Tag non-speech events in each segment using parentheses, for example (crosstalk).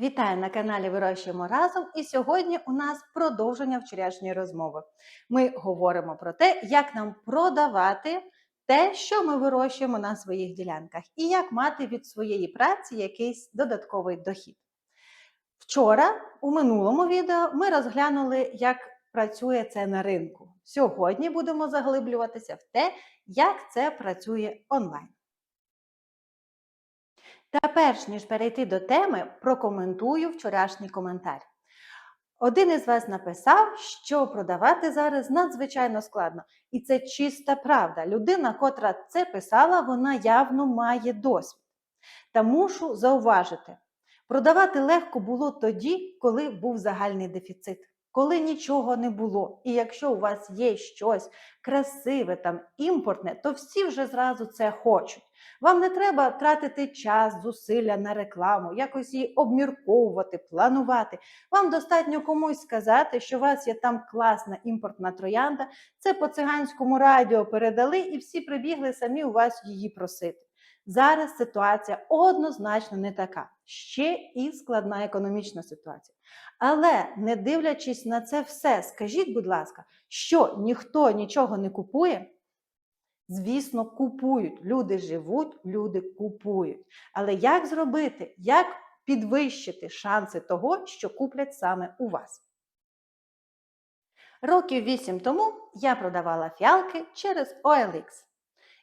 Вітаю на каналі Вирощуємо разом. І сьогодні у нас продовження вчорашньої розмови. Ми говоримо про те, як нам продавати те, що ми вирощуємо на своїх ділянках, і як мати від своєї праці якийсь додатковий дохід. Вчора, у минулому відео, ми розглянули, як працює це на ринку. Сьогодні будемо заглиблюватися в те, як це працює онлайн. Та перш ніж перейти до теми, прокоментую вчорашній коментар. Один із вас написав, що продавати зараз надзвичайно складно. І це чиста правда. Людина, котра це писала, вона явно має досвід. Та мушу зауважити, продавати легко було тоді, коли був загальний дефіцит коли нічого не було. І якщо у вас є щось красиве, там імпортне, то всі вже зразу це хочуть. Вам не треба тратити час, зусилля на рекламу, якось її обмірковувати, планувати. Вам достатньо комусь сказати, що у вас є там класна імпортна троянда. Це по циганському радіо передали, і всі прибігли самі у вас її просити. Зараз ситуація однозначно не така. Ще і складна економічна ситуація. Але не дивлячись на це все, скажіть, будь ласка, що ніхто нічого не купує? Звісно, купують. Люди живуть, люди купують. Але як зробити, як підвищити шанси того, що куплять саме у вас? Років вісім тому я продавала фіалки через OLX.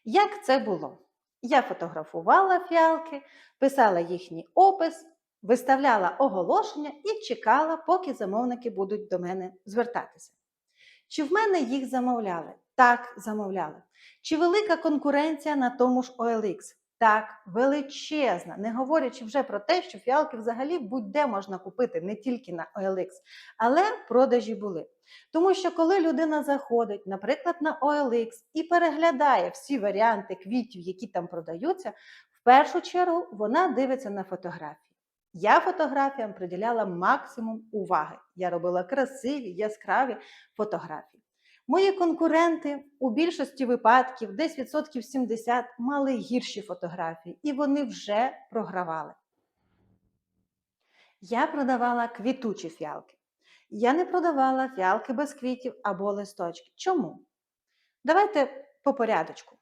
Як це було? Я фотографувала фіалки, писала їхній опис, виставляла оголошення і чекала, поки замовники будуть до мене звертатися. Чи в мене їх замовляли? Так, замовляли. Чи велика конкуренція на тому ж OLX? Так, величезна, не говорячи вже про те, що фіалки взагалі будь-де можна купити, не тільки на OLX, але продажі були. Тому що коли людина заходить, наприклад, на OLX і переглядає всі варіанти квітів, які там продаються, в першу чергу вона дивиться на фотографії. Я фотографіям приділяла максимум уваги. Я робила красиві, яскраві фотографії. Мої конкуренти у більшості випадків, десь відсотків 70, мали гірші фотографії, і вони вже програвали. Я продавала квітучі фіалки. Я не продавала фіалки без квітів або листочки. Чому? Давайте по порядочку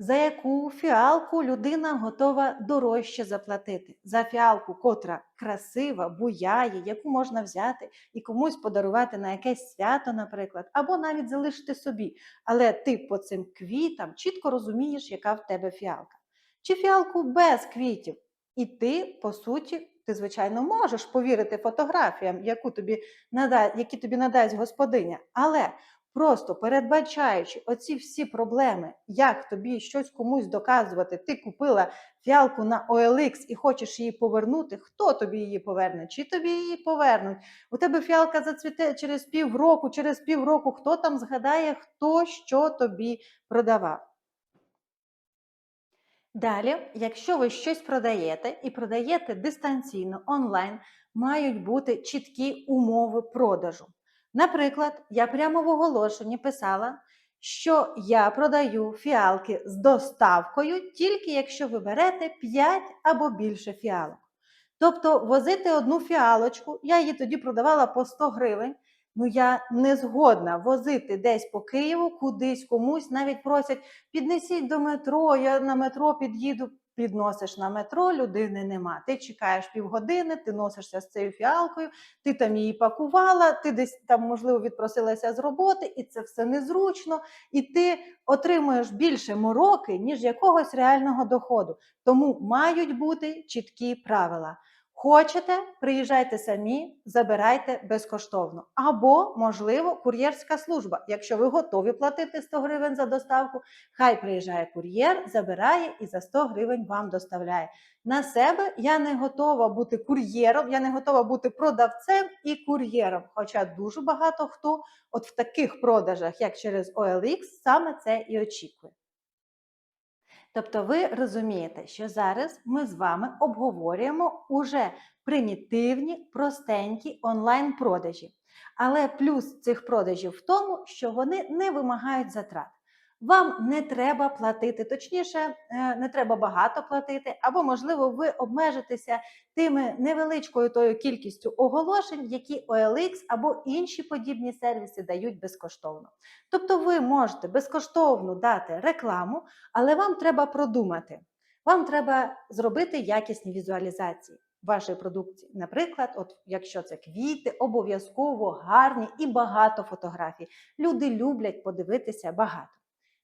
за яку фіалку людина готова дорожче заплатити. За фіалку, котра красива, буяє, яку можна взяти і комусь подарувати на якесь свято, наприклад, або навіть залишити собі. Але ти по цим квітам чітко розумієш, яка в тебе фіалка. Чи фіалку без квітів. І ти, по суті, ти, звичайно, можеш повірити фотографіям, яку тобі нада... які тобі надасть господиня. Але Просто передбачаючи оці всі проблеми, як тобі щось комусь доказувати, ти купила фіалку на OLX і хочеш її повернути, хто тобі її поверне? Чи тобі її повернуть? У тебе фіалка зацвіте через півроку, через півроку, хто там згадає, хто що тобі продавав. Далі, якщо ви щось продаєте і продаєте дистанційно онлайн, мають бути чіткі умови продажу. Наприклад, я прямо в оголошенні писала, що я продаю фіалки з доставкою, тільки якщо ви берете 5 або більше фіалок. Тобто возити одну фіалочку, я її тоді продавала по 100 гривень. Ну, я не згодна возити десь по Києву, кудись комусь, навіть просять, піднесіть до метро, я на метро під'їду підносиш на метро, людини нема. Ти чекаєш півгодини, ти носишся з цією фіалкою, ти там її пакувала, ти десь там, можливо, відпросилася з роботи, і це все незручно, і ти отримуєш більше мороки, ніж якогось реального доходу. Тому мають бути чіткі правила. Хочете, приїжджайте самі, забирайте безкоштовно. Або, можливо, кур'єрська служба. Якщо ви готові платити 100 гривень за доставку, хай приїжджає кур'єр, забирає і за 100 гривень вам доставляє. На себе я не готова бути кур'єром, я не готова бути продавцем і кур'єром. Хоча дуже багато хто от в таких продажах, як через OLX, саме це і очікує. Тобто ви розумієте, що зараз ми з вами обговорюємо уже примітивні, простенькі онлайн-продажі. Але плюс цих продажів в тому, що вони не вимагають затрат. Вам не треба платити, точніше, е, не треба багато платити, або, можливо, ви обмежитеся тими невеличкою тою кількістю оголошень, які OLX або інші подібні сервіси дають безкоштовно. Тобто ви можете безкоштовно дати рекламу, але вам треба продумати. Вам треба зробити якісні візуалізації вашої продукції. Наприклад, от якщо це квіти, обов'язково гарні і багато фотографій. Люди люблять подивитися багато.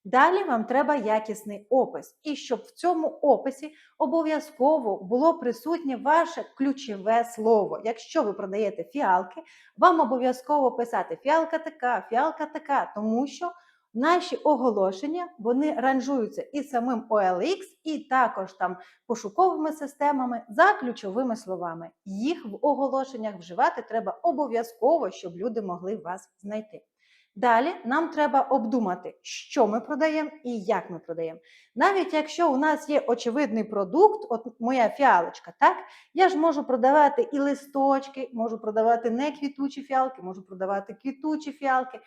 Далі вам треба якісний опис, і щоб в цьому описі обов'язково було присутнє ваше ключове слово. Якщо ви продаєте фіалки, вам обов'язково писати фіалка така, фіалка така, тому що наші оголошення вони ранжуються і самим OLX, і також там пошуковими системами за ключовими словами. Їх в оголошеннях вживати треба обов'язково, щоб люди могли вас знайти. Далі нам треба обдумати, що ми продаємо і як ми продаємо. Навіть якщо у нас є очевидний продукт, от моя фіалочка, так я ж можу продавати і листочки, можу продавати не квітучі фіалки, можу продавати квітучі фіалки,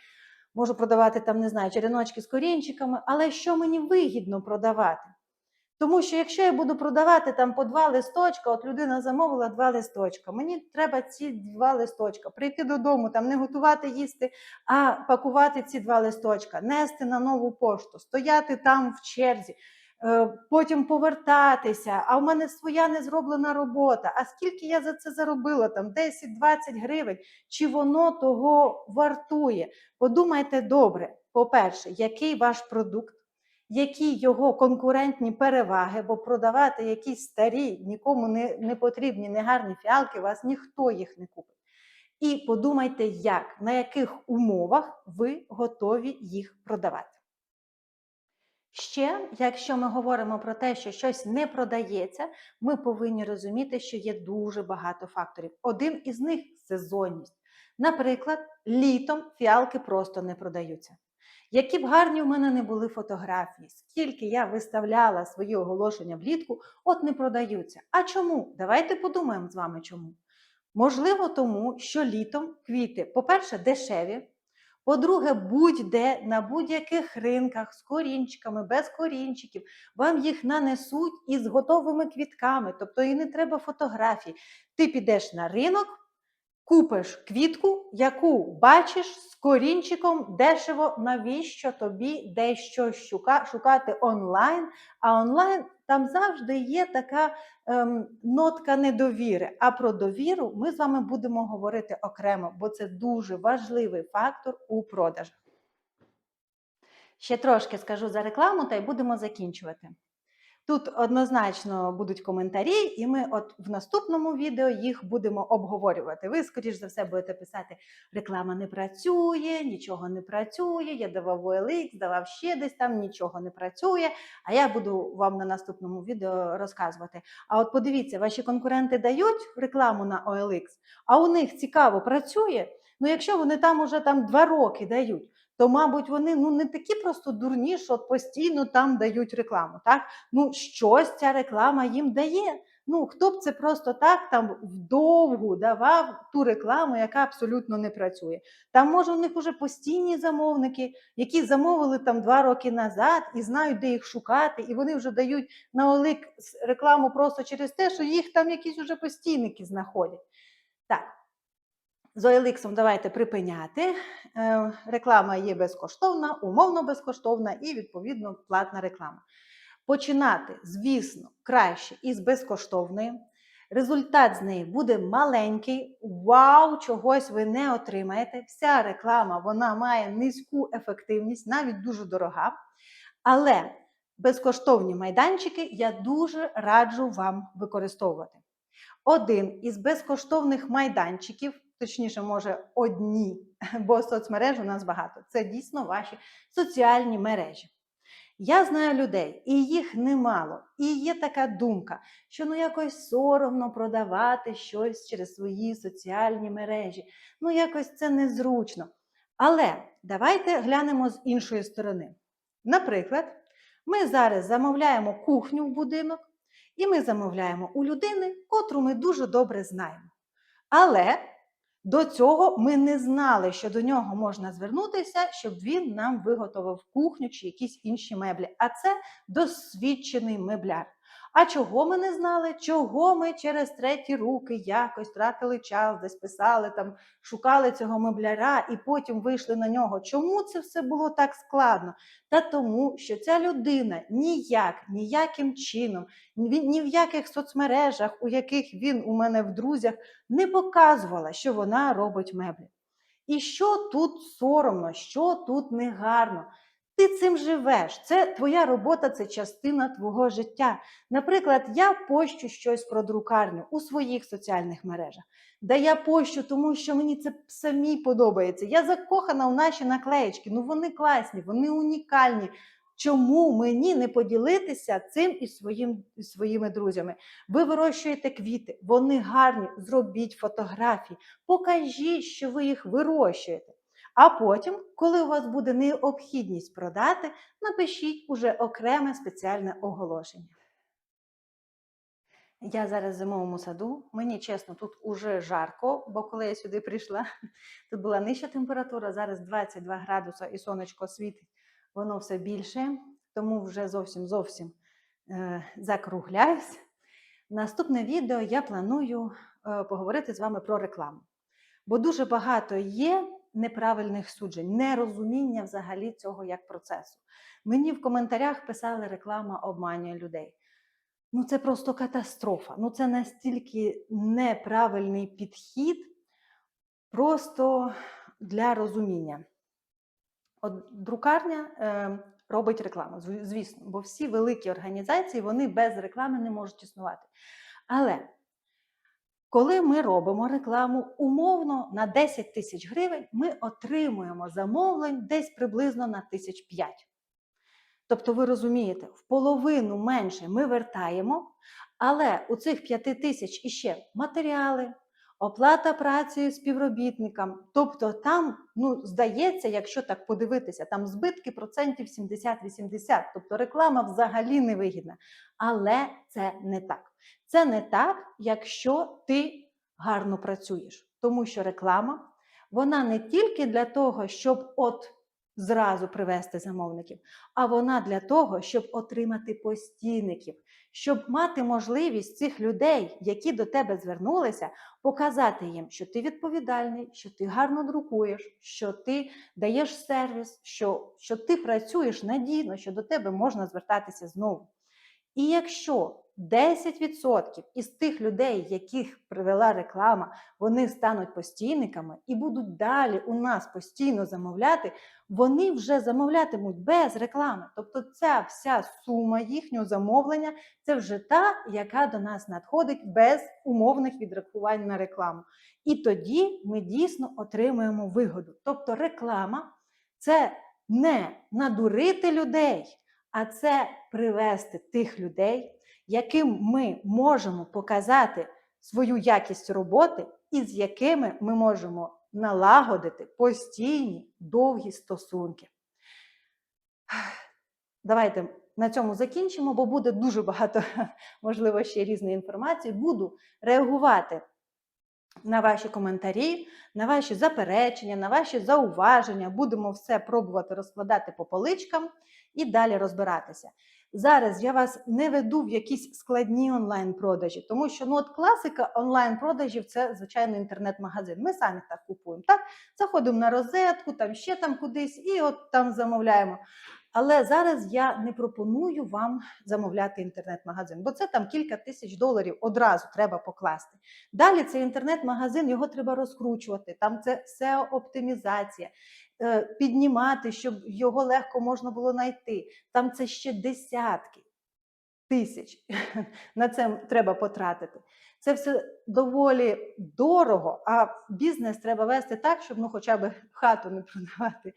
можу продавати там, не знаю, череночки з корінчиками, але що мені вигідно продавати? Тому що якщо я буду продавати там по два листочка, от людина замовила два листочка, мені треба ці два листочка, прийти додому, там не готувати їсти, а пакувати ці два листочка, нести на нову пошту, стояти там в черзі, е, потім повертатися. А в мене своя не зроблена робота. А скільки я за це заробила? Там 10-20 гривень. Чи воно того вартує? Подумайте добре. По-перше, який ваш продукт? Які його конкурентні переваги, бо продавати якісь старі, нікому не, не потрібні негарні фіалки, у вас ніхто їх не купить. І подумайте, як, на яких умовах ви готові їх продавати. Ще, якщо ми говоримо про те, що щось не продається, ми повинні розуміти, що є дуже багато факторів. Один із них сезонність. Наприклад, літом фіалки просто не продаються. Які б гарні в мене не були фотографії, скільки я виставляла свої оголошення влітку, от не продаються. А чому? Давайте подумаємо з вами чому. Можливо, тому що літом квіти, по-перше, дешеві. По-друге, будь-де на будь-яких ринках з корінчиками, без корінчиків, вам їх нанесуть із готовими квітками, тобто і не треба фотографій. Ти підеш на ринок, купиш квітку, яку бачиш з корінчиком дешево, навіщо тобі дещо шукати онлайн? А онлайн там завжди є така ем, нотка недовіри. А про довіру ми з вами будемо говорити окремо, бо це дуже важливий фактор у продажах. Ще трошки скажу за рекламу та й будемо закінчувати. Тут однозначно будуть коментарі, і ми от в наступному відео їх будемо обговорювати. Ви, скоріш за все, будете писати: реклама не працює, нічого не працює, я давав OLX, давав ще десь там, нічого не працює. А я буду вам на наступному відео розказувати. А от подивіться, ваші конкуренти дають рекламу на OLX, а у них цікаво працює. Ну, якщо вони там уже там два роки дають то, мабуть, вони ну не такі просто дурні, що постійно там дають рекламу. Так? Ну, щось ця реклама їм дає. Ну, хто б це просто так там вдовгу давав ту рекламу, яка абсолютно не працює. Там, може, у них вже постійні замовники, які замовили там два роки назад і знають, де їх шукати, і вони вже дають на олик рекламу просто через те, що їх там якісь вже постійники знаходять. Так, з OLX давайте припиняти. Е, реклама є безкоштовна, умовно безкоштовна і, відповідно, платна реклама. Починати, звісно, краще із безкоштовної. Результат з неї буде маленький. Вау, чогось ви не отримаєте. Вся реклама вона має низьку ефективність, навіть дуже дорога. Але безкоштовні майданчики я дуже раджу вам використовувати. Один із безкоштовних майданчиків точніше, може, одні, (laughs) бо соцмереж у нас багато. Це дійсно ваші соціальні мережі. Я знаю людей, і їх немало. І є така думка, що ну якось соромно продавати щось через свої соціальні мережі. Ну, якось це незручно. Але давайте глянемо з іншої сторони. Наприклад, ми зараз замовляємо кухню в будинок, і ми замовляємо у людини, котру ми дуже добре знаємо. Але До цього ми не знали, що до нього можна звернутися, щоб він нам виготовив кухню чи якісь інші меблі. А це досвідчений мебляр. А чого ми не знали? Чого ми через треті руки якось тратили час, десь писали там, шукали цього мебляра і потім вийшли на нього. Чому це все було так складно? Та тому, що ця людина ніяк, ніяким чином, ні в яких соцмережах, у яких він у мене в друзях, не показувала, що вона робить меблі. І що тут соромно, що тут негарно. Ти цим живеш. Це твоя робота, це частина твого життя. Наприклад, я пощу щось про друкарню у своїх соціальних мережах. Да я пощу, тому що мені це самі подобається. Я закохана в наші наклеєчки. Ну вони класні, вони унікальні. Чому мені не поділитися цим із своїм, із своїми друзями? Ви вирощуєте квіти, вони гарні. Зробіть фотографії, покажіть, що ви їх вирощуєте. А потім, коли у вас буде необхідність продати, напишіть уже окреме спеціальне оголошення. Я зараз в зимовому саду. Мені чесно, тут уже жарко, бо коли я сюди прийшла, (laughs) тут була нижча температура, зараз 22 градуса і сонечко світить, воно все більше, тому вже зовсім зовсім е, закругляюсь. Наступне відео я планую е, поговорити з вами про рекламу. Бо дуже багато є неправильних суджень, нерозуміння взагалі цього як процесу. Мені в коментарях писали, реклама обманює людей. Ну, це просто катастрофа. Ну, це настільки неправильний підхід, просто для розуміння. От друкарня е, робить рекламу, звісно, бо всі великі організації вони без реклами не можуть існувати. Але коли ми робимо рекламу умовно на 10 тисяч гривень, ми отримуємо замовлень десь приблизно на тисяч п'ять. Тобто, ви розумієте, в половину менше ми вертаємо, але у цих 5 тисяч іще матеріали, оплата праці співробітникам. Тобто, там, ну, здається, якщо так подивитися, там збитки процентів 70-80, тобто реклама взагалі не вигідна. Але це не так. Це не так, якщо ти гарно працюєш, тому що реклама вона не тільки для того, щоб от зразу привести замовників, а вона для того, щоб отримати постійників, щоб мати можливість цих людей, які до тебе звернулися, показати їм, що ти відповідальний, що ти гарно друкуєш, що ти даєш сервіс, що, що ти працюєш надійно, що до тебе можна звертатися знову. І якщо 10% із тих людей, яких привела реклама, вони стануть постійниками і будуть далі у нас постійно замовляти, вони вже замовлятимуть без реклами. Тобто, ця вся сума їхнього замовлення це вже та, яка до нас надходить без умовних відрахувань на рекламу. І тоді ми дійсно отримуємо вигоду. Тобто, реклама це не надурити людей, а це привести тих людей яким ми можемо показати свою якість роботи, і з якими ми можемо налагодити постійні довгі стосунки. Давайте на цьому закінчимо, бо буде дуже багато, (laughs) можливо, ще різної інформації. Буду реагувати на ваші коментарі, на ваші заперечення, на ваші зауваження. Будемо все пробувати розкладати по поличкам і далі розбиратися. Зараз я вас не веду в якісь складні онлайн-продажі, тому що ну от класика онлайн-продажів це звичайно інтернет-магазин. Ми самі так купуємо. Так, заходимо на розетку, там ще там кудись, і от там замовляємо. Але зараз я не пропоную вам замовляти інтернет-магазин, бо це там кілька тисяч доларів одразу треба покласти. Далі цей інтернет-магазин його треба розкручувати. Там це seo оптимізація Е, піднімати, щоб його легко можна було знайти. Там це ще десятки тисяч (laughs) на це треба потратити. Це все доволі дорого, а бізнес треба вести так, щоб ну, хоча б хату не продавати.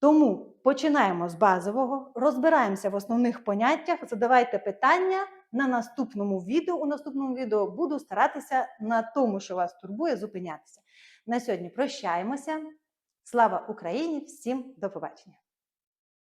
Тому починаємо з базового, розбираємося в основних поняттях, задавайте питання на наступному відео. У наступному відео буду старатися на тому, що вас турбує, зупинятися. На сьогодні прощаємося. Слава Україні! Всім до побачення!